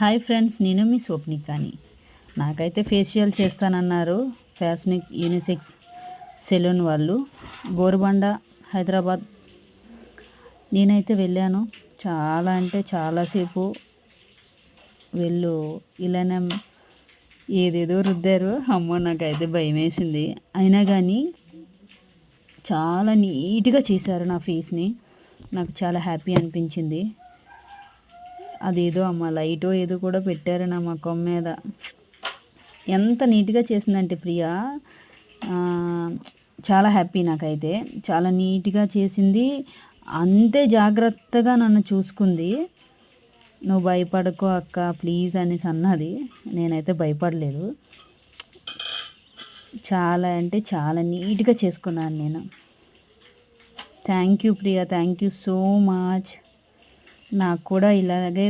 Hi friends నేను మీ స్వప్నికాని. నాకైతే facial చేస్తానన్నారు ఫ్యాషనిక్ యూనిసెక్స్ సెలూన్ వాళ్ళు. గోరుబండ హైదరాబాద్. నేనైతే వెళ్ళాను. చాలా అంటే చాలాసేపు వెళ్ళు ఇలానే ఏదేదో రుద్దారు. అమ్మో నాకైతే భయం వేసింది అయినా కానీ చాలా నీట్గా చేశారు నా ఫేస్ని. నాకు చాలా హ్యాపీ అనిపించింది. అదేదో అమ్మ లైటో ఏదో కూడా పెట్టారు నా ముఖం మీద. ఎంత నీట్గా చేసిందంటే ప్రియా. చాలా హ్యాపీ నాకైతే. చాలా నీట్గా చేసింది. అంతే జాగ్రత్తగా నన్ను చూసుకుంది. నువ్వు భయపడకు అక్క ప్లీజ్ అనేసి అన్నది. నేనైతే భయపడలేదు. చాలా అంటే చాలా నీట్గా చేసుకున్నాను నేను. Thank you Priya. Thank you so much. నాకు కూడా ఇలాగే